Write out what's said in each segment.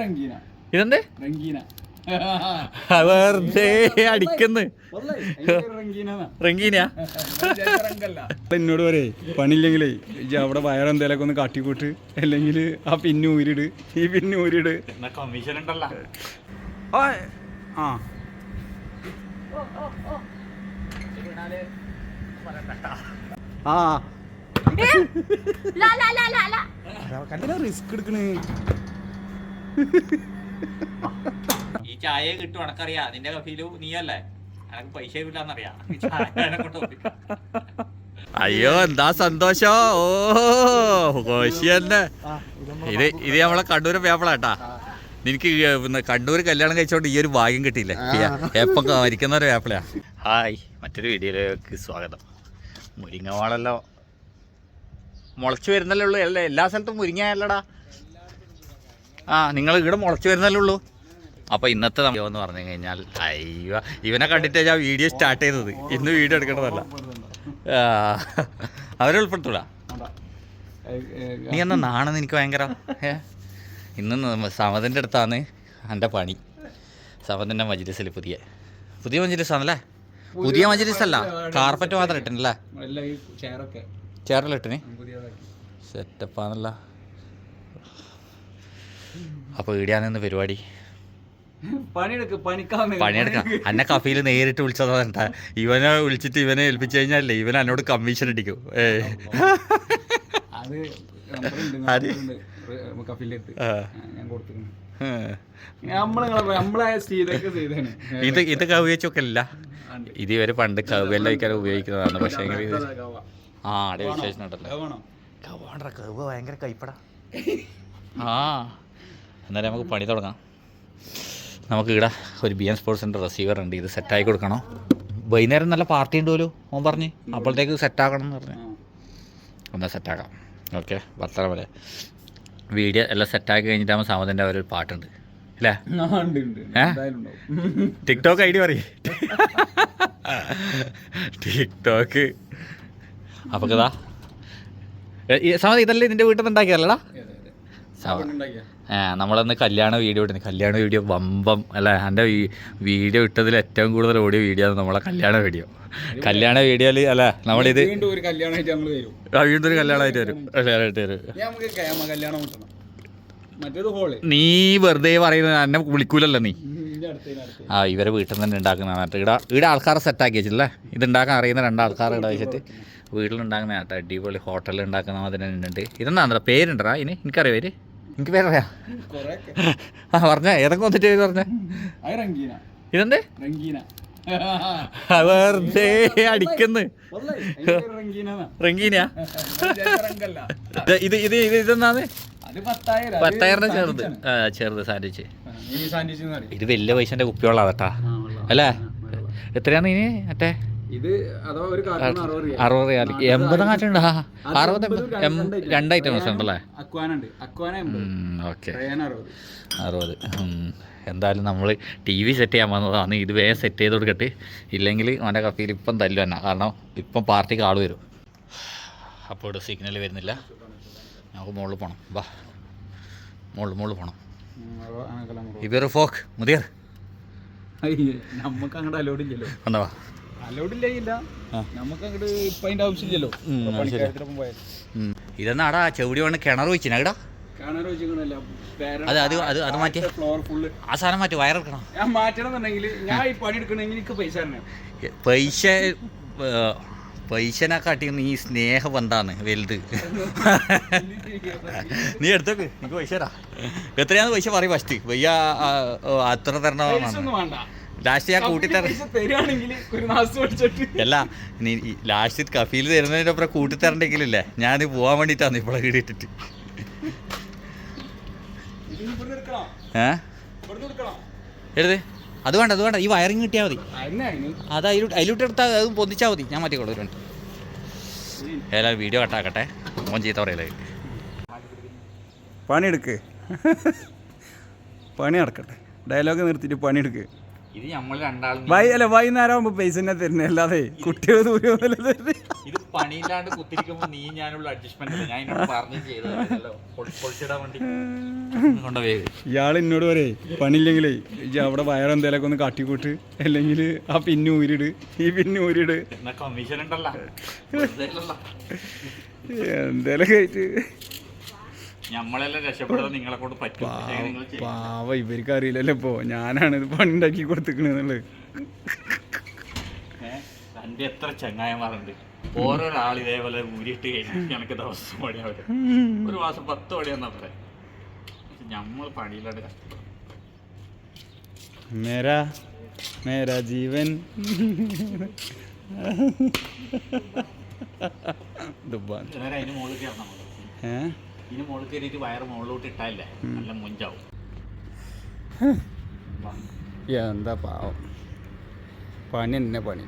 റംഗീന. ഇതെന്ത്? റംഗീന. വെറുതെ അടിക്കുന്നു. റംഗീനാ. എന്നോട് പറയേ പണിയില്ലെങ്കിലേ ഇജ്ജ് അവിടെ വയറെന്തേലൊക്കെ ഒന്ന് കാട്ടിക്കൂട്ട്. അല്ലെങ്കിൽ ആ പിന്നെ ഊരിട് ഈ പിന്നെ ഊരിട്. കമ്മീഷൻ ഉണ്ടല്ലോ. ആ. ആ. ആ ലാ ലാ ലാ ലാ ലാ. കണ്ടില്ല റിസ്ക് എടുക്കണ്. ഈ ചായ കിട്ടും എനക്കറിയാ നിന്റെ കഫീലു നീയല്ലേ? എനക്ക് പൈസ ഇല്ലാന്നറിയാ അയ്യോ എന്താ സന്തോഷോ? ഓ കോശി തന്നെ. ഇത് ഇത് നമ്മളെ കണ്ണൂര് പേപ്പളാട്ടാ എനിക്ക് കണ്ണൂര് കണ്ണൂർ കല്യാണം കഴിച്ചോണ്ട് ഈ ഒരു ഭാഗ്യം കിട്ടിയില്ല? എപ്പം മരിക്കുന്ന ഒരു പേപ്പളയാ ഹായ് മറ്റൊരു വീഡിയോയിലേക്ക് സ്വാഗതം. മുരിങ്ങവാളല്ലോ മുളച്ചു വരുന്നല്ലേ ഉള്ളൂ. അല്ലേ എല്ലാ സ്ഥലത്തും മുരിങ്ങയല്ലടാ ആ നിങ്ങൾ ഇവിടെ മുളച്ചു വരുന്നല്ലേ ഉള്ളൂ. അപ്പോൾ ഇന്നത്തെ നമ്മൾ എന്ന് പറഞ്ഞു കഴിഞ്ഞാൽ അയ്യോ ഇവനെ കണ്ടിട്ട് ഞാൻ വീഡിയോ സ്റ്റാർട്ട് ചെയ്തത്. ഇന്ന് വീഡിയോ എടുക്കണതല്ല അവരെ ഉൾപ്പെടുത്തൂടാ. നീ എന്നാ നാണെന്ന് എനിക്ക് ഭയങ്കര? ഇന്ന് സമതിന്റെ അടുത്താണ് എന്റെ പണി. സമതിന്റെ മജിലിസിൽ പുതിയ. പുതിയ മജ്ലിസ് ആണല്ലേ പുതിയ മജ്ലിസ് അല്ല കാർപ്പറ്റ് മാത്രം ഇട്ടിനല്ലേ ചേറലിട്ടിന് സെറ്റപ്പാണല്ല അപ്പോൾ ഈടിയാണെന്ന് പരിപാടി. പണിയെടുക്ക് അന്നെ കഫീൽ നേരിട്ട് വിളിച്ചതാ ഇവനെ വിളിച്ചിട്ട് ഇവനെ ഏൽപ്പിച്ചു കഴിഞ്ഞാലേ ഇവൻ എന്നോട് കമ്മീഷൻ അടിക്കും ഏ. ഇത് ഇത് ഇല്ല ഇത് ഇവർ പണ്ട് കവിയെല്ലാം ഉപയോഗിക്കുന്നതാണ്. പക്ഷേ ആ അവിടെ വിശേഷം ഉണ്ടല്ലോ വേണം? കവാണ്ട കവ് ഭയങ്കര കൈപ്പടാ. ആ. എന്നാലും നമുക്ക് പണി തുടങ്ങാം. നമുക്ക് ഇവിടെ ഒരു ബി എൻ സ്പോർട്സിന്റെ റിസീവർ ഉണ്ട്. ഇത് സെറ്റ് ആക്കി കൊടുക്കണം. വൈകുന്നേരം നല്ല പാർട്ടി ഉണ്ടല്ലോ ഓൻ പറഞ്ഞ്. അപ്പോഴത്തേക്ക് സെറ്റാക്കണം എന്ന് പറഞ്ഞു. എന്നാൽ സെറ്റാക്കാം ഓക്കെ വർത്തമാനം പോലെ വീഡിയോ എല്ലാം സെറ്റാക്കി കഴിഞ്ഞിട്ടാകുമ്പോൾ സാമതിന്റെ ഒരു പാട്ടുണ്ട്. അല്ലേ ടിക്ടോക്ക് ഐ ഡി പറയും. ടിക്ടോക്ക് അപ്പോൾ ഇതാ. സമതി ഇതല്ലേ നിന്റെ വീട്ടിൽ നിന്ന് ഉണ്ടാക്കിയല്ലടാ നമ്മളന്ന് കല്യാണ വീഡിയോ ഇട്ടു കല്യാണ വീഡിയോ വമ്പം അല്ല? എന്റെ വീഡിയോ ഇട്ടതിൽ ഏറ്റവും കൂടുതൽ ഓടിയ വീഡിയോ ആണ് നമ്മളെ കല്യാണ വീഡിയോ. കല്യാണ വീഡിയോയിൽ അല്ല നമ്മളിത് വീണ്ടും ഒരു കല്യാണമായിട്ട് വരും. കല്യാണമായിട്ട് വരും. നീ വെറുതെ പറയുന്നത് എന്നെ വിളിക്കൂലല്ലോ നീ. ആ ഇവരെ വീട്ടിൽ നിന്ന് തന്നെ ഉണ്ടാക്കുന്നതാണ് കേട്ടോ ഇവിടെ ഇവിടെ ആൾക്കാരെ സെറ്റാക്കി വെച്ചിട്ടില്ലേ ഇത് ഉണ്ടാക്കാൻ അറിയുന്ന രണ്ടാൾക്കാർ ഇവിടെ വെച്ചിട്ട് വീട്ടിലുണ്ടാക്കുന്ന കേട്ടോ അടിപൊളി ഹോട്ടലിൽ ഉണ്ടാക്കുന്ന അതിന് ഉണ്ട്. ഇതെന്താ പേരുണ്ടടാ? ഇനി എനിക്കറിയാം പേര്. എനിക്ക് പേരറിയാം ആ പറഞ്ഞ ഏതൊക്കെ വന്നിട്ട് പേര് പറഞ്ഞ? ഇതെന്തേ? വെറുതെ അടിക്കുന്നു. റംഗീനാ. ഇത് ഇത് ഇത് ഇതെന്നാന്ന് പത്തായിരം. സാൻഡ്വിച്ചാണ്. ആ ചെറുത് സാൻഡ്വിച്ച്. ഇത് വലിയ പൈസന്റെ കുപ്പിവെള്ളാണ് കേട്ടാ അല്ലേ? എത്രയാണ് ഇനി? മറ്റേ? ഇത് അഥവാ ഒരു അറുപത് എൺപത് കാറ്റുണ്ടോ അറുപത് രണ്ട് ഐറ്റംസ് ഉണ്ടല്ലേ? ഓക്കെ. അറുപത്. എന്തായാലും നമ്മൾ ടി വി സെറ്റ് ചെയ്യാൻ വന്നതാണ്. ഇത് വേഗം സെറ്റ് ചെയ്ത് കൊടുക്കട്ടെ. ഇല്ലെങ്കിൽ അവന്റെ കപ്പിയിൽ ഇപ്പം തല്ലു തന്നെ. കാരണം ഇപ്പം പാർട്ടിക്ക് ആൾ വരും. അപ്പോൾ ഇവിടെ സിഗ്നൽ വരുന്നില്ല. നമുക്ക് മുകളിൽ പോകണം വാ. മുകളിൽ മുകളിൽ പോകണം ഇവർ ഫോക്ക്. മുതിയർ. നമുക്ക് അങ്ങോട്ട് അലോഡ് ഇല്ലല്ലോ. ഇതെന്നാടാ ചെവിടി വേണം കിണർ വെച്ചിനാടാ അത് അത് അത് അത് മാറ്റി. ആ സാധനം മാറ്റി. വയറെടുക്കണം ഞാൻ ഞാൻ ഈ പണി എടുക്കണമെങ്കിൽ എനിക്ക് പൈസ പൈസ പൈസനെ കാട്ടി നീ സ്നേഹബന്ധാണ് വലുത്. നീ എടുത്തേക്ക്. എനിക്ക് പൈസ തരാ. എത്രയാന്ന് പൈസ പറയും ഫസ്റ്റ് പയ്യ അത്ര തരണമെന്നാണ് ലാസ്റ്റ് ഞാൻ കൂട്ടി തരാം പൈസ തരുവാണെങ്കിൽ മാസം പഠിച്ചിട്ട് അല്ല നീ ലാസ്റ്റ് കഫീൽ തരുന്നതിന്റെ അപ്പുറം കൂട്ടി തരണ്ടെങ്കിലല്ലേ ഞാൻ പോവാൻ വേണ്ടിയിട്ടാണ് ഇപ്പോഴെ കീടിയിട്ടിട്ട് ഏ? എടുക്കണം. എഴുത് അത് വേണ്ട അത് വേണ്ട. ഈ വയറിങ് കിട്ടിയാൽ മതി. അത് അതിലോട്ട് അതിലോട്ട് എടുത്താൽ അത് പൊന്തിച്ചാൽ മതി. ഞാൻ മാറ്റിക്കോളൂ ഒരു മിനിറ്റ്. ഏതായാലും വീഡിയോ കട്ടാക്കട്ടെ. മോൻ ചീത്ത പറയലേ പണിയെടുക്ക്. പണി നടക്കട്ടെ. ഡയലോഗ് നിർത്തിയിട്ട് പണിയെടുക്ക്. ഇത് നമ്മൾ രണ്ടാളും വൈ അല്ല വൈകുന്നേരം ആകുമ്പോൾ പൈസ തന്നെ തരുന്നത് അല്ലാതെ കുട്ടികൾ ദൂരം ഇത് പണിയില്ലാണ്ട് കുത്തിരിക്കുമ്പോ നീ ഞാനുള്ള അഡ്ജസ്റ്റ്മെന്റ് ഞാൻ എന്നോട് പറഞ്ഞു ചെയ്തല്ലോ വേണ്ടി. കൊണ്ടുപോയത് ഇയാൾ എന്നോട് പറയേ പണിയില്ലെങ്കിലേ ഇജ്ജ് അവിടെ വയറെന്തേലൊക്കെ ഒന്ന് കാട്ടിക്കൂട്ട്. അല്ലെങ്കിൽ ആ പിന്നെ ഊരിട് ഈ പിന്നെ ഊരിട്. എന്നാ കമ്മീഷൻ ഉണ്ടല്ലോ. എന്തേലൊക്കെ ആയിട്ട്. പാവ ഇവർക്ക് അറിയില്ലല്ലോ ഇപ്പോ. ഞാനാണ് ഇത് പണിണ്ടാക്കി കൊടുത്തിക്കണെന്നുള്ളത്? തന്റെ എത്ര ചങ്ങായന്മാരുണ്ട് ഓരോരാൾ ഇതേപോലെ ഊരിയിട്ട് കഴിഞ്ഞാൽ എനിക്ക് ദിവസം പണിയാവില്ല ഒരു മാസം പത്ത് പണിയെന്നാ പറയാം നമ്മൾ പണിയിലാണ് കഷ്ടപ്പെടും. മേരാ മേരാ ജീവൻ. ദുബാൻ അതിന് മുകളിൽ കയറണം. നമ്മൾ ഏ ഇതിന് മുകളിൽ കയറിയിട്ട് വയറ് മുകളിലോട്ട് ഇട്ടാലേ നല്ല മുഞ്ചാവും. എന്താ പാവം. പണി തന്നെ പണി.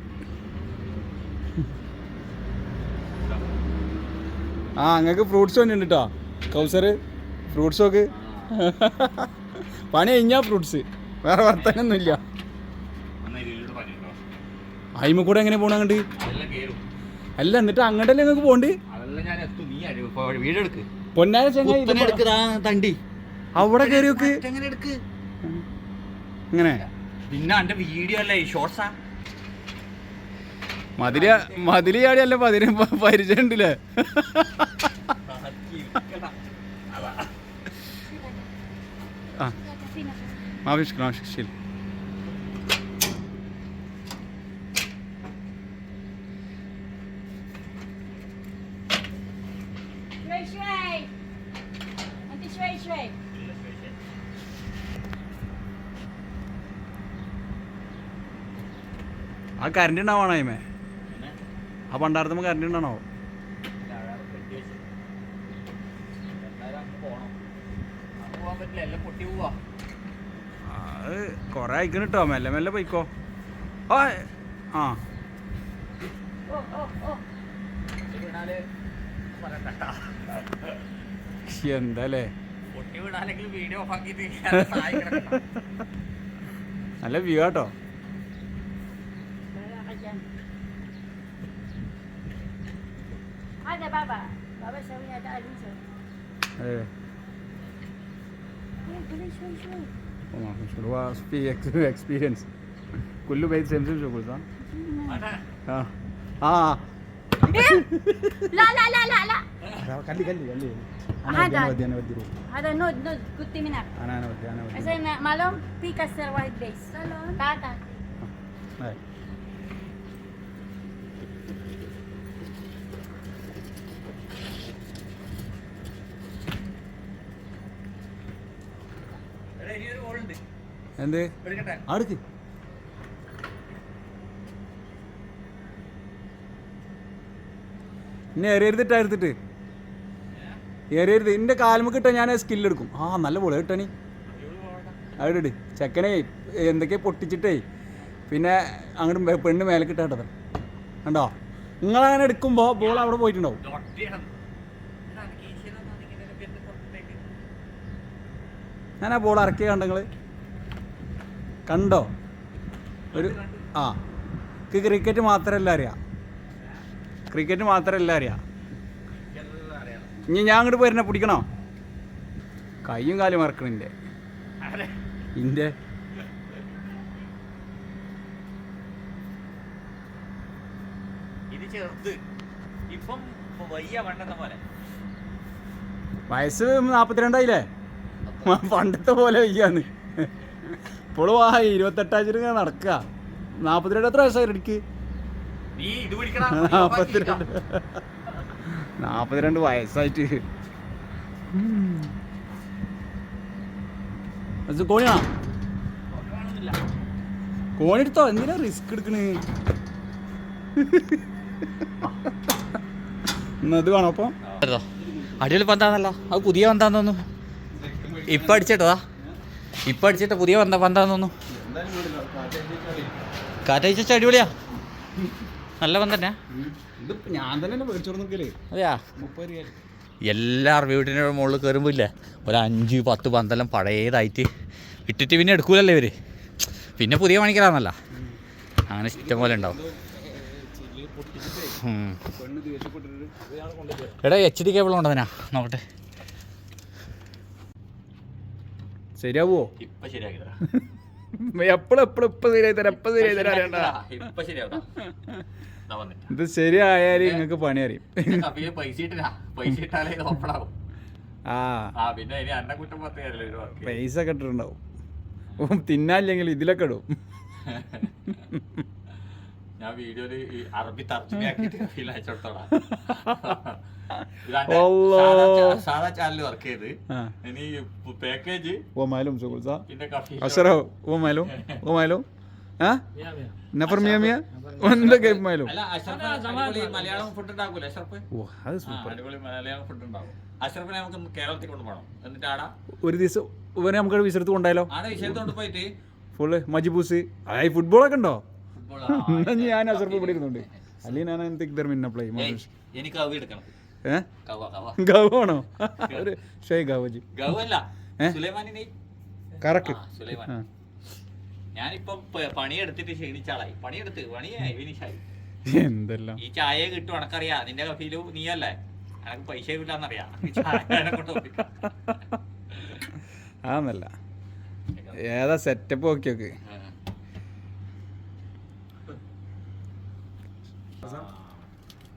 ആ അങ്ങക്ക് ഫ്രൂട്ട്സ് വന്നിട്ടുണ്ട് കേട്ടോ കൗസർ ഫ്രൂട്ട്സ് ഒക്കെ പണി കഴിഞ്ഞാ ഫ്രൂട്ട്സ് വേറെ വർത്താനൊന്നുമില്ല. അയിമ കൂടെ എങ്ങനെ പോണ അങ്ങോട്ട്? അല്ല എന്നിട്ട് അങ്ങോട്ടല്ലേ നിങ്ങൾക്ക് പോണ്ട് വീടെടുക്ക്. പൊന്നാര ചെങ്ങായി ഇത് തണ്ടി. അവിടെ കയറി എങ്ങനെ എടുക്ക്? ഇങ്ങനെ. പിന്നെ എന്റെ വീഡിയോ അല്ലേ ഷോർട്സാ മതിൽ മതിൽ ചാടിയല്ല പതിന് പരിചയം ഉണ്ടല്ലേ ആ. ആ കറണ്ട് ഉണ്ടാവണോ അയിമേ? ആ പണ്ടാർത്തുമ്പോ കറണ്ട് ഉണ്ടാണോ? പോവാ അത് കൊറേ അയക്കണ് കേട്ടോ മെല്ലെ മെല്ലെ പോയിക്കോ. ആ. ആ എന്താല്ലേ? നല്ല വ്യൂ കേട്ടോ Ada baba. Baba saya punya ada alun saya. ഏ Eh, boleh shui shui. شروع في اكسبيرينس كله بيت سمسم شغل صح؟ اه اه Eh, لا لا لا لا لا. خلي خلي خلي انا هذا. ودي انا ودي روح هذا نود نود كنت منك. انا انا ودي انا ودي عشان malam في كسر واحد بيس. بعدها. هاي. എന്ത്? അടുക്ക് ഇന്നെ എറിയരുതിട്ടാ എടുത്തിട്ട് എറിയരുത് എന്റെ കാൽമ കിട്ടാൻ ഞാൻ സ്കില്ല് എടുക്കും. ആ നല്ല പോലെ കിട്ടണി അവിടെ ചെക്കനെ എന്തൊക്കെയാ പൊട്ടിച്ചിട്ടേ. പിന്നെ അങ്ങോട്ട് പെണ്ണ് മേലെ കിട്ടാട്ടത് കണ്ടോ? നിങ്ങളങ്ങനെ എടുക്കുമ്പോൾ ബോൾ അവിടെ പോയിട്ടുണ്ടാവും. ഞാൻ ആ ബോൾ ഇറക്കിയ കണ്ടങ്ങൾ കണ്ടോ? ഒരു ആ. എനിക്ക് ക്രിക്കറ്റ് മാത്രമല്ല അറിയാം. ക്രിക്കറ്റ് മാത്രമല്ല അറിയാം. ഇനി ഞാൻ അങ്ങോട്ട് പോയിരുന്നെ പിടിക്കണോ? കയ്യും കാലും മറക്കണില്ലേ ഇന്റെ വയസ്സ് നാപ്പത്തിരണ്ടായില്ലേ? പണ്ടത്തെ പോലെ വയ്യാന്ന്. ഇപ്പോഴും ആ ഇരുപത്തെട്ടാഴ്ച നടക്കുക നാൽപ്പത്തിരണ്ട് എത്ര വയസ്സായി എനിക്ക് നീ ഇത് പിടിക്കണം നാൽപ്പത്തിരണ്ട് നാൽപ്പത്തിരണ്ട് വയസ്സായിട്ട്. കോണിയാ കോണി എടുത്തോ എന്തിനാ റിസ്ക് എടുക്കണ്? എന്നത് വേണോ അപ്പം. അടിപൊളി പന്താന്നല്ലോ അത് പുതിയ പന്താന്ന് തോന്നുന്നു. ഇപ്പൊ അടിച്ചിട്ടതാ ഇപ്പൊ അടിച്ചിട്ട് പുതിയ പന്ത പന്താന്ന് തോന്നുന്നു. കാറ്റയച്ച അടിപൊളിയാ. നല്ല പന്തന്നെ ഞാൻ തന്നെ അതെയാ? എല്ലാ എല്ലാവരും വീട്ടിന്റെ മുകളിൽ കയറുമ്പോൾ ഇല്ലേ ഒരു അഞ്ച് പത്ത് പന്തെല്ലാം പഴയതായിട്ട് ഇട്ടിട്ട് പിന്നെ എടുക്കൂലല്ലേ ഇവർ. പിന്നെ പുതിയ പണിക്കലാന്നല്ല അങ്ങനെ ഇഷ്ടം പോലെ ഉണ്ടാവും. എടാ എച്ച് ഡി കേബിൾ ഉണ്ടതിനാ നോക്കട്ടെ. ശരിയാവോ? ഇപ്പൊ ശരിയാക്കി തരാം എപ്പോഴും എപ്പോഴും ഇപ്പൊ ശരിയായി തരാം ഇപ്പൊ ശരിയായി തരാം അറിയണ്ട ഇപ്പൊ ശരിയാവും ഇത് ശരിയായാലും നിങ്ങക്ക് പണി അറിയും. പൈസ ഇട്ടില്ല. പൈസ ഇട്ടാലേ ഓപ്പണാവും ആ. പിന്നെ ഇനി അന്ന കുറ്റം പത്ത് കാര്യമില്ല ഒരു വർക്ക് പൈസ കെട്ടിട്ടുണ്ടാവും തിന്നാല്ലെങ്കിൽ ഇതിലൊക്കെ ഇടും. ഞാൻ വീഡിയോയിൽ ഈ അറബി തർജമയാക്കിയിട്ട് ഫീൽ അല്ലാ. സാധാ ചാനൽ വർക്ക് ചെയ്ത്. ഇനി പാക്കേജ് ഓ മാലും സുഹൃത്ത പിന്നെ കഫീൽ അസറോ ഓ മാലും ഓ മാലും ആ? നഫർ മിയ. മിയ എന്തൊക്കെ മലയാളം ഫുഡ് അടിപൊളി മലയാളം ഫുഡ് ഉണ്ടാവും. അഷറഫിനെ നമുക്ക് കേരളത്തിൽ കൊണ്ടുപോകണം എന്നിട്ട് ആടാ? ഒരു ദിവസം ഇവനെ നമുക്ക് വിസരത്ത് കൊണ്ടായാലോ ആടെ വിഷയത്ത് കൊണ്ടുപോയിട്ട് ഫുള്ള് മജിബൂസ് ആയി ഫുട്ബോളൊക്കെ ഉണ്ടോ? എന്നാ ഞാൻ അസർപ്പ് ഇവിടെ ഇരുന്നുണ്ട്. അല്ലെങ്കിൽ ഞാൻ എന്തൊക്കെ ഇതർ മിന്ന പ്ലേ എനിക്ക് കവി എടുക്കണം. ഗവാണോ ഒരു ഷേ ഗവജി ഗവല്ല ഇപ്പോ ഞാനിപ്പം എടുത്തിട്ട് പണിയെടുത്തിട്ട് ക്ഷീണിച്ചാളായി. പണിയെടുത്ത് പണിയായി ഫിനിഷായി എന്തെല്ലാം? ഈ ചായ കിട്ടും എനക്കറിയാ നിന്റെ കഫീലു നീയല്ലേ? എനക്ക് പൈസ കൊണ്ട് ആന്നല്ല. ഏതാ സെറ്റപ്പ് നോക്കി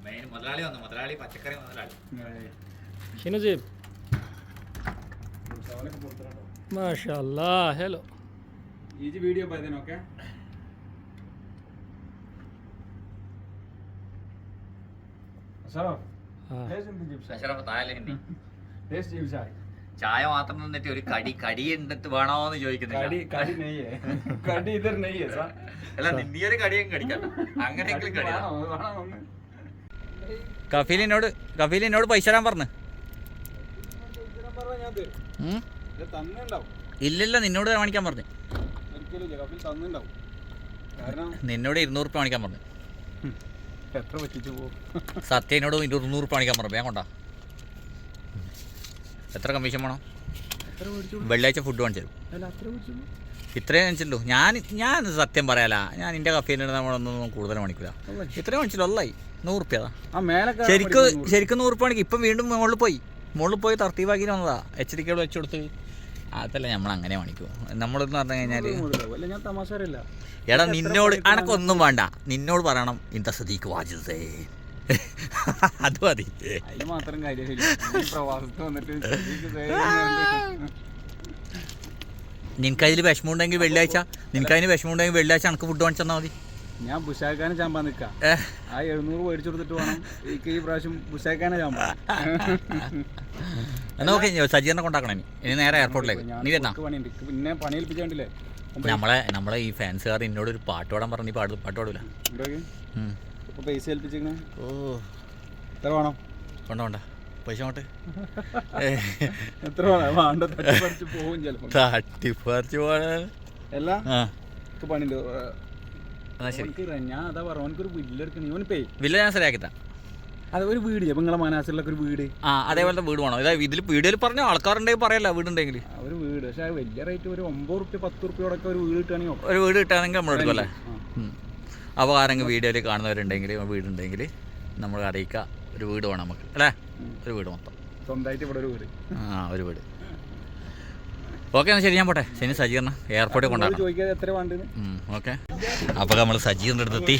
മെയിൻ മുതലാളി വന്നു മുതലാളി പച്ചക്കറി മുതലാളി ഷിനുജീബ് മാഷാല്ലാ ഹലോ ഈജി വീഡിയോ പതിനൊക്കെ അഷറഫ് താഴെ ഹിന്ദി हाँ। ചായ മാത്രം നിന്നിട്ട് ഒരു കടി കടി എന്നിട്ട് ചോദിക്കുന്നില്ല. ഇതർ നെയ്യേ. സാ. അല്ല നീ ഒരു കടിയും കടിക്കാം അങ്ങനെയെങ്കിലും കടി വേണോ? വേണോ ഒന്ന്? കഫീലിനോട് കഫീലിനോട് പൈസ തരാൻ പറഞ്ഞു. ഇല്ലില്ല നിന്നോട് കാണിക്കാൻ പറഞ്ഞു. നിന്നോട് ഇരുന്നൂറ് റുപ്യ കാണിക്കാൻ പറഞ്ഞു. സത്യനോട് ഇരുന്നൂറ് റുപ്യ കാണിക്കാൻ പറഞ്ഞു. ഞാൻ കൊണ്ടാ. എത്ര കമ്മീഷൻ വേണം? വെള്ളിയാഴ്ച ഫുഡ് കാണിച്ചു ഇത്രയും കാണിച്ചല്ലോ ഞാൻ ഞാൻ സത്യം പറയാല ഞാൻ എന്റെ കഫീലിന് നമ്മളൊന്നും കൂടുതൽ മണിക്കൂല ഇത്രയും കാണിച്ചില്ല ഒന്നായി നൂറ് റുപ്യ ആ മേലെ ശരിക്കും ശരിക്കും നൂറ് റുപ്യ കാണിക്കും ഇപ്പം വീണ്ടും മുകളിൽ പോയി. മുകളിൽ പോയി തർത്തീവാക്കി വന്നതാ. എച്ച് ഡി കേബിൾ വെച്ച് കൊടുത്ത്. അതല്ല നമ്മൾ അങ്ങനെ മണിക്കൂ നമ്മളെന്ന് പറഞ്ഞു കഴിഞ്ഞാൽ എടാ നിന്നോട് അനക്കൊന്നും വേണ്ട. നിന്നോട് പറയണം ഇന്ത സദീക്ക് വാജിസേ അത് മതി. നിനക്ക് മാത്രം വിഷമം ഉണ്ടെങ്കിൽ പ്രവാസത്ത് വന്നിട്ട് ശരിക്ക് വിഷമം ഉണ്ടെങ്കിൽ വിഷമമുണ്ടെങ്കിൽ വെള്ളിയാഴ്ച നിനക്കതിന് വിഷമമുണ്ടെങ്കിൽ വെള്ളിയാഴ്ച എനിക്ക് ഫുഡ് വാങ്ങിച്ചു തന്നാൽ മതി. ഞാൻ ബുഷാക്കാനും ചാമ്പാ നിൽക്കാം ആ എഴുന്നൂറ് മേടിച്ചു കൊടുത്തിട്ട് വേണം എനിക്ക് ഈ പ്രാവശ്യം ബുഷാക്കാനെ ചാമ്പാ എന്നാ ഓക്കെ സജീറിനെ കൊണ്ടാക്കണം ഇനി. നേരെ എയർപോർട്ടിലേക്ക് നീ വരുന്ന പിന്നെ പണി ഏൽപ്പിച്ചാണ്ടില്ലേ നമ്മളെ നമ്മളെ ഈ ഫാൻസുകാർ എന്നോട് ഒരു പാട്ട് പാടാൻ പറഞ്ഞു നീ പാട് പാട്ട് പാടൂല. ഇപ്പൊ പൈസ ഏൽപ്പിച്ചിങ്ങനെ ഓ. എത്ര വേണം? കൊണ്ട കൊണ്ട പൈസ അങ്ങോട്ട്. എത്ര വേണം? വേണ്ട തട്ടിപ്പറിച്ച് പോകും ചിലപ്പോ. തട്ടിപ്പറിച്ച് പോകാൻ അല്ല ആ. എനിക്ക് പണിയുണ്ട്. എന്നാ ശരി. ഓനക്ക് ര- ഞാൻ അതാ പറഞ്ഞു ഓനക്കൊരു വീട്ടിലെടുക്കണേ ഓനിപ്പേ വില്ല ഞാൻ ശരിയാക്കി തരാം അത് ഒരു വീട് ഇപ്പൊ നിങ്ങളെ മനാസിലൊക്കെ ഒരു വീട്. ആ അതേപോലത്തെ വീട് വേണം? ഇതാ ഇതിൽ വീഡിയോയിൽ പറഞ്ഞ ആൾക്കാരുണ്ടെങ്കിൽ പറയല്ല വീടുണ്ടെങ്കിൽ ആ, ഒരു വീട്. പക്ഷെ വലിയ റേറ്റ് ഒരു ഒമ്പത് റുപ്യ പത്ത് റുപ്യോടൊക്കെ ഒരു വീട് കിട്ടുകയാണെങ്കിൽ ഒരു വീട് കിട്ടുകയാണെങ്കിൽ നമ്മൾ എടുക്കുമല്ലേ. അപ്പോൾ ആരെങ്കിലും വീഡിയോയിൽ കാണുന്നവരുണ്ടെങ്കിൽ വീടുണ്ടെങ്കിൽ നമ്മൾ അറിയിക്കുക. ഒരു വീട് വേണം നമുക്ക് അല്ലേ? ഒരു വീട് മൊത്തം. സ്വന്തമായിട്ട് ഇവിടെ ഒരു വീട്. ആ ഒരു വീട്. ഓക്കെ എന്നാൽ ശരി ഞാൻ പോട്ടെ. ശനി സജീറിന് എയർപോർട്ടിൽ കൊണ്ടാണ് ഓക്കെ. അപ്പോൾ നമ്മൾ സജീറിന്റെ അടുത്തെത്തി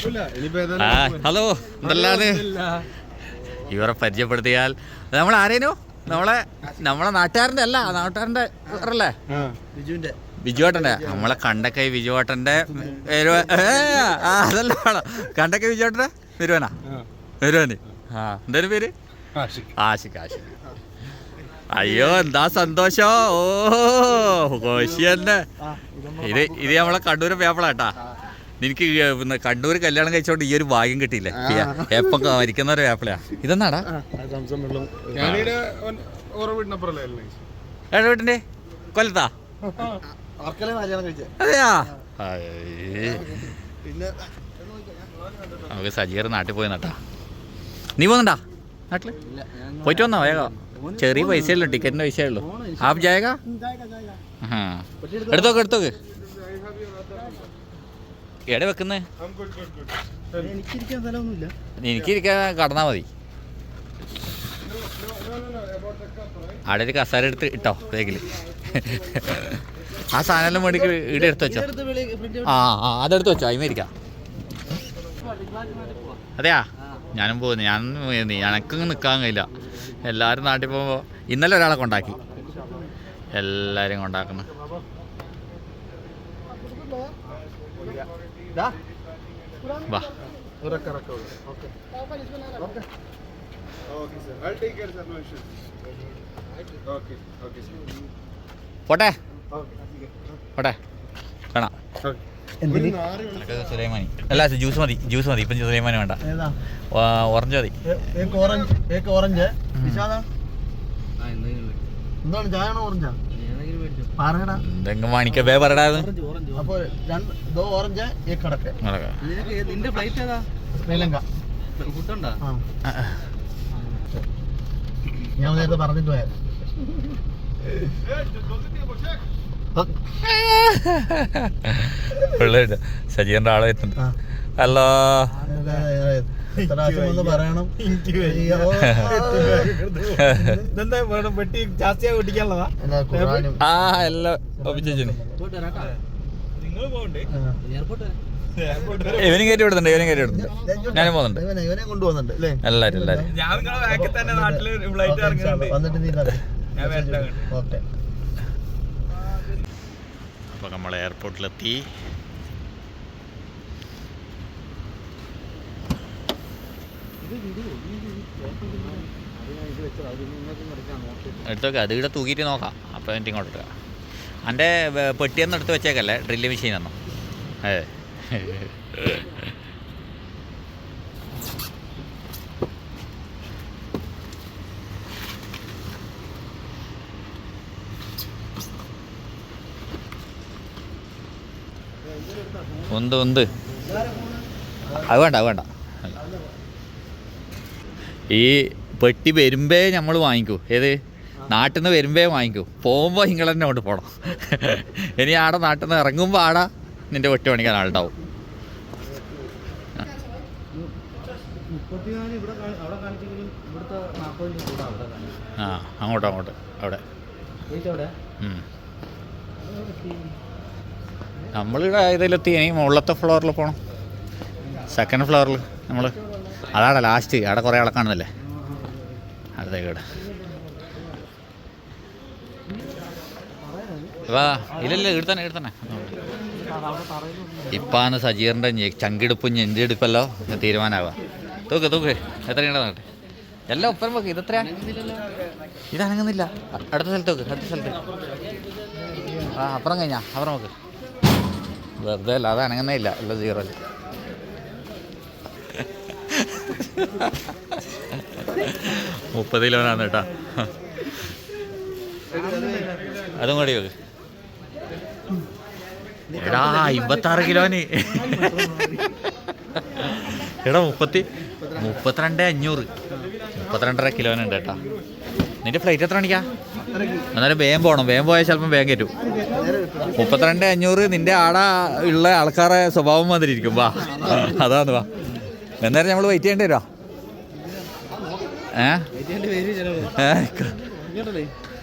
ആ ഹലോ എന്തല്ലാതെ ഇവരെ പരിചയപ്പെടുത്തിയാൽ നമ്മൾ ആരേനു നമ്മളെ നമ്മളെ നാട്ടുകാരന്റെ അല്ല നാട്ടുകാരന്റെ അല്ലേ? ബിജുവേട്ടന്റെ നമ്മളെ കണ്ടക്കൈ ബിജുവേട്ടന്റെ ഏ, അതല്ല വേണം. കണ്ടക്കൈ ബിജുവേട്ടന്റെ വരുവാനാ? വരുവാന്. ആ എന്തേലും പേര്? ആഷിഖ് ആഷിഖ് അയ്യോ എന്താ സന്തോഷോ. ഓ കോശി തന്നെ. ഇത് ഇത് നമ്മളെ കണ്ണൂര് പേപ്പളാട്ടാ എനിക്ക് കണ്ണൂര് പിന്നെ കണ്ണൂർ കല്യാണം കഴിച്ചോണ്ട് ഈ ഒരു ഭാഗ്യം കിട്ടിയില്ല? എപ്പം മരിക്കുന്ന ഒരു വേപ്പളയാ ഇതെന്നാടാ? ഏഴ് വീട്ടിന്റെ കൊല്ലത്താ? അതെയാ? നമുക്ക് സജീർ നാട്ടിൽ പോയി നട്ടാ നീ പോകുന്നുണ്ടാ നാട്ടിൽ? പോയിട്ട് വന്നോ വേഗം? ചെറിയ പൈസയല്ലോ ടിക്കറ്റിന്റെ പൈസയേ ഉള്ളൂ. ആപ്പ് ജായക? ആ എടുത്തോക്ക് എടുത്തോക്ക്. എവിടെ വെക്കുന്നേ? എനിക്കിരിക്കാൻ കടന്നാ മതി. അവിടെ ഒരു കസാര എടുത്ത് ഇട്ടോ ബാഗിൽ ആ സാധനം മേടിക്ക് ഇവിടെ എടുത്ത് വെച്ചോ. ആ ആ അതെടുത്ത് വെച്ചോ അതിമേരിക്ക അതെയാ? ഞാനും പോകുന്നു ഞാൻ എനക്കും നിൽക്കാൻ കഴിയില്ല. എല്ലാവരും നാട്ടിൽ പോകുമ്പോൾ ഇന്നലെ ഒരാളെ കൊണ്ടാക്കി എല്ലാവരും കൊണ്ടാക്കണം വാ. പോട്ടെ. പോട്ടെ കാണാം. അല്ല ജ്യൂസ് മതി ജ്യൂസ് മതി. ഇപ്പം സുലൈമാനി വേണ്ട. ഓറഞ്ച് മതി. ഏക്ക് ഓറഞ്ച് എന്താണ് ചായയാണോ ഓറഞ്ചാ? വേ പറടാത് അപ്പൊ രണ്ട് ദോ ഓറഞ്ച് നിന്റെ ഫ്ലൈറ്റ് ഏതാ? ശ്രീലങ്ക. ഞാൻ നേരത്തെ പറഞ്ഞിട്ട് പോയാ. പിള്ളേരുണ്ട് സജീവന്റെ ആളെ എത്തുന്നുണ്ട്. എന്നാ ആ എല്ലാം ഇവനും കയറ്റി വിടുന്നുണ്ട് ഇവനും കയറ്റി വിടുന്നുണ്ട്. ഞാനും പോകുന്നുണ്ട്. ഇവനെ നാട്ടിൽ ഫ്ലൈറ്റ് അല്ലേ? എല്ലാരും എല്ലാരും. ഓക്കെ. അപ്പോൾ നമ്മൾ എയർപോർട്ടിലെത്തി. എടുത്തോക്കാം അത് ഇവിടെ തൂക്കിയിട്ട് നോക്കാം. അപ്പോൾ എന്നിട്ട് ഇങ്ങോട്ട് എടുക്കാം. എന്റെ പെട്ടിയൊന്നും എടുത്ത് വെച്ചേക്കല്ലേ? ഡ്രില്ല് മെഷീനൊന്നും. അതെ. ഉണ്ട് ഉണ്ട്. അത് വേണ്ട അത് വേണ്ട. ഈ പെട്ടി വരുമ്പേ നമ്മൾ വാങ്ങിക്കൂ. ഏത്? നാട്ടിൽ നിന്ന് വരുമ്പേ വാങ്ങിക്കൂ. പോകുമ്പോൾ നിങ്ങൾ തന്നെ കൊണ്ട് പോകണം ഇനി ആടെ നാട്ടിൽ നിന്ന് ഇറങ്ങുമ്പോൾ ആടെ നിന്റെ പെട്ടി പണിക്കാൻ ആളുണ്ടാവും. ആ അങ്ങോട്ട് അങ്ങോട്ട്. അവിടെ. നമ്മളിവിടെ ഇതിലെത്തി. ഇനി മുകളിലത്തെ ഫ്ലോറിൽ പോകണം സെക്കൻഡ് ഫ്ലോറിൽ നമ്മൾ അതാണ് ലാസ്റ്റ് അവിടെ കുറേ ആളെ കാണുന്നില്ലേ? അടുത്തേക്ക് ഇവിടെ. വാ ഇല്ലല്ല ഇവിടെ തന്നെ ഇവിടെ തന്നെ. ഇപ്പാന്ന് സജീറിന്റെ ചങ്കിടുപ്പും ഞെഞ്ചെടുപ്പല്ലോ? തീരുമാനമാവാ തൂക്ക് തൂക്ക്. എത്രയുണ്ടെന്നാട്ടെ എല്ലാം ഒപ്പം വെക്ക്. ഇതെത്രയാ? ഇതനങ്ങുന്നില്ല അടുത്ത സ്ഥലത്ത് അടുത്ത സ്ഥലത്ത്. ആ അപ്പുറം കഴിഞ്ഞാ അപ്പുറം വെക്ക്. വെറുതെ അല്ല അത് അനങ്ങുന്നേ ഇല്ല എല്ലാം സീറോ മുപ്പത് കിലോനാണ് കേട്ടാ. അതും കൂടി വെക്ക്. എടാ അമ്പത്താറ് കിലോന് എടാ മുപ്പത്തി മുപ്പത്തിരണ്ട് അഞ്ഞൂറ്. മുപ്പത്തിരണ്ടര കിലോനുണ്ട് കേട്ടാ. നിന്റെ ഫ്ലൈറ്റ് എത്ര മണിക്കാ? എന്നാലും വേഗം പോകണം വേഗം പോയാൽ ചിലപ്പം വേഗം കയറ്റും മുപ്പത്തിരണ്ട് അഞ്ഞൂറ് നിന്റെ ആട ഉള്ള ആൾക്കാരെ സ്വഭാവം വന്നിരിക്കും വാ. അതാന്ന് വാ. എന്നേരം നമ്മൾ വെയിറ്റ് ചെയ്യേണ്ടി വരുമോ ഏ?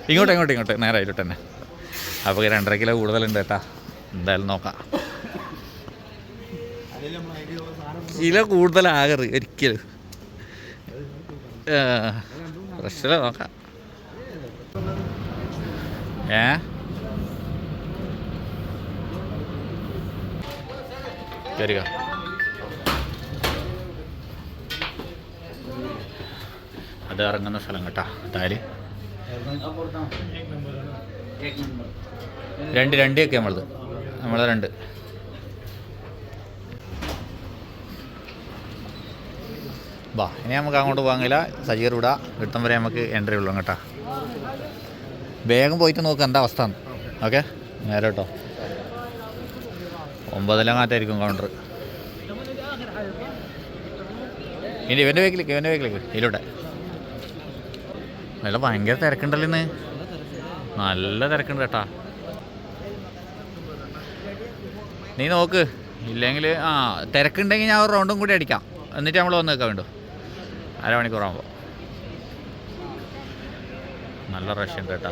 ഇങ്ങോട്ട് ഇങ്ങോട്ട് ഇങ്ങോട്ട്. നേരെ ആയിട്ട് തന്നെ അപ്പോൾ രണ്ടര കിലോ കൂടുതലുണ്ട് കേട്ടാ. എന്തായാലും നോക്കാം. കിലോ കൂടുതലാകരുത് ഒരിക്കലും. പ്രശ്നമില്ല നോക്കാം. ഏ? കയറുക അത് ഇറങ്ങുന്ന സ്ഥലം കേട്ടാ താൽ രണ്ട് രണ്ട് ഒക്കെ നമ്മളത്. നമ്മളെ രണ്ട്. വാ ഇനി നമുക്ക് അങ്ങോട്ട് പോകാങ്ങില്ല സജീർ വിടാം ഇടത്തം വരെ നമുക്ക് എൻട്രി ഉള്ളൂ കേട്ടാ. വേഗം പോയിട്ട് നോക്കുക എന്താ അവസ്ഥ ഓക്കെ. നേരെ കേട്ടോ ഒമ്പതിലങ്ങാറ്റായിരിക്കും കൗണ്ടർ ഇനി ഇവന്റെ വേക്കിലേക്ക് ഇവന്റെ വേക്കിലേക്ക് ഇതിലൂടെ. നല്ല ഭയങ്കര തിരക്കുണ്ടല്ലോ ഇന്ന്. നല്ല തിരക്കുണ്ട് കേട്ടാ. നീ നോക്ക്. ഇല്ലെങ്കിൽ ആ തിരക്കുണ്ടെങ്കിൽ ഞാൻ ഒരു റൗണ്ടും കൂടി അടിക്കാം. എന്നിട്ട് നമ്മൾ വന്ന് നിൽക്കാൻ വേണ്ടു. അരമണിക്കൂറാകുമ്പോൾ നല്ല റഷ് ഉണ്ട് കേട്ടോ.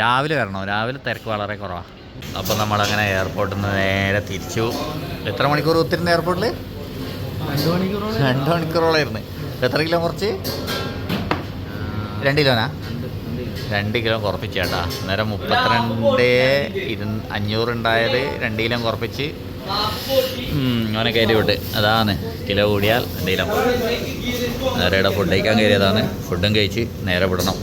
രാവിലെ വരണോ? രാവിലെ തിരക്ക് വളരെ കുറവാണ് അപ്പോൾ നമ്മളങ്ങനെ എയർപോർട്ടിൽ നിന്ന് നേരെ തിരിച്ചു. എത്ര മണിക്കൂർ ഒത്തിരുന്ന എയർപോർട്ടിൽ രണ്ട് മണിക്കൂറോളം മണിക്കൂറോളായിരുന്നു എത്ര കിലോ കുറച്ച്? രണ്ട് കിലോനാ? രണ്ട് കിലോ കുറപ്പിച്ച് ചേട്ടാ അന്നേരം മുപ്പത്തിരണ്ട് ഇരു അഞ്ഞൂറുണ്ടായത് രണ്ട് കിലോ കുറപ്പിച്ച്. അവനെ കയറ്റി വിട്ട്. അതാണ് കിലോ കൂടിയാൽ രണ്ട് കിലോ. നേരെ ഇവിടെ ഫുഡ് കഴിക്കാൻ കയറിയതാണ്. ഫുഡും കഴിച്ച് നേരെ വിടണം.